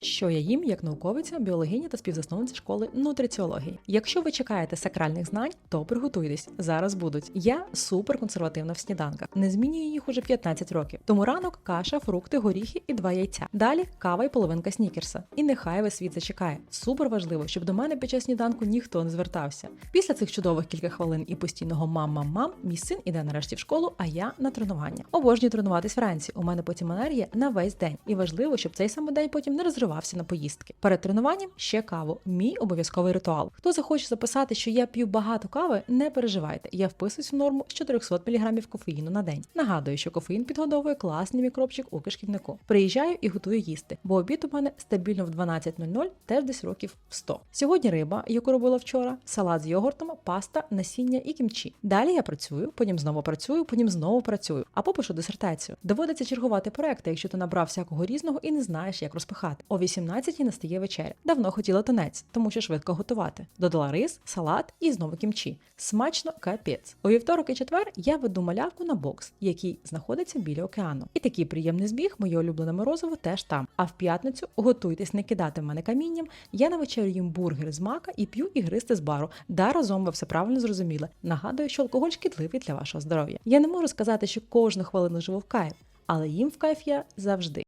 Що я їм як науковиця, біологиня та співзасновниця школи нутриціології. Якщо ви чекаєте сакральних знань, то приготуйтесь. Зараз будуть. Я супер консервативна в сніданках, не змінюю їх уже 15 років. Тому ранок каша, фрукти, горіхи і два яйця. Далі кава і половинка снікерса. І нехай весь світ зачекає. Супер важливо, щоб до мене під час сніданку ніхто не звертався. Після цих чудових кілька хвилин і постійного мам-мам-мам, мій син іде нарешті в школу, а я на тренування. Обожнюю тренуватись вранці. У мене потім енергія на весь день. І важливо, щоб цей самий день потім не розривався на поїздки. Перед тренуванням ще каву. Мій обов'язковий ритуал. Хто захоче записати, що я п'ю багато кави, не переживайте. Я вписуюсь в норму з 400 мг кофеїну на день. Нагадую, що кофеїн підгодовує класний мікробчик у кишківнику. Приїжджаю і готую їсти, бо обід у мене стабільно в 12.00, теж десь років в 100. Сьогодні риба, яку робила вчора, салат з йогуртом, паста, насіння і кімчі. Далі я працюю, потім знову працюю, потім знову працюю, а попишу дисертацію. Доводиться чергувати проекти, якщо ти набрав всякого різного і не знаєш, як розпихати. О 18 настає вечеря. Давно хотіла тунець, тому що швидко готувати. Додала рис, салат і знову кімчі. Смачно капець. У вівторок і четвер я веду малявку на бокс, який знаходиться біля океану. І такий приємний збіг, моє улюблене морозиво теж там. А в п'ятницю готуйтесь не кидати мене камінням. Я на вечерю їм бургер з мака і п'ю ігристи з бару. Да, разом ви все правильно зрозуміли. Нагадую, що алкоголь шкідливий для вашого здоров'я. Я не можу сказати, що кожну хвилину живу в кайф, але їм в кайф я завжди.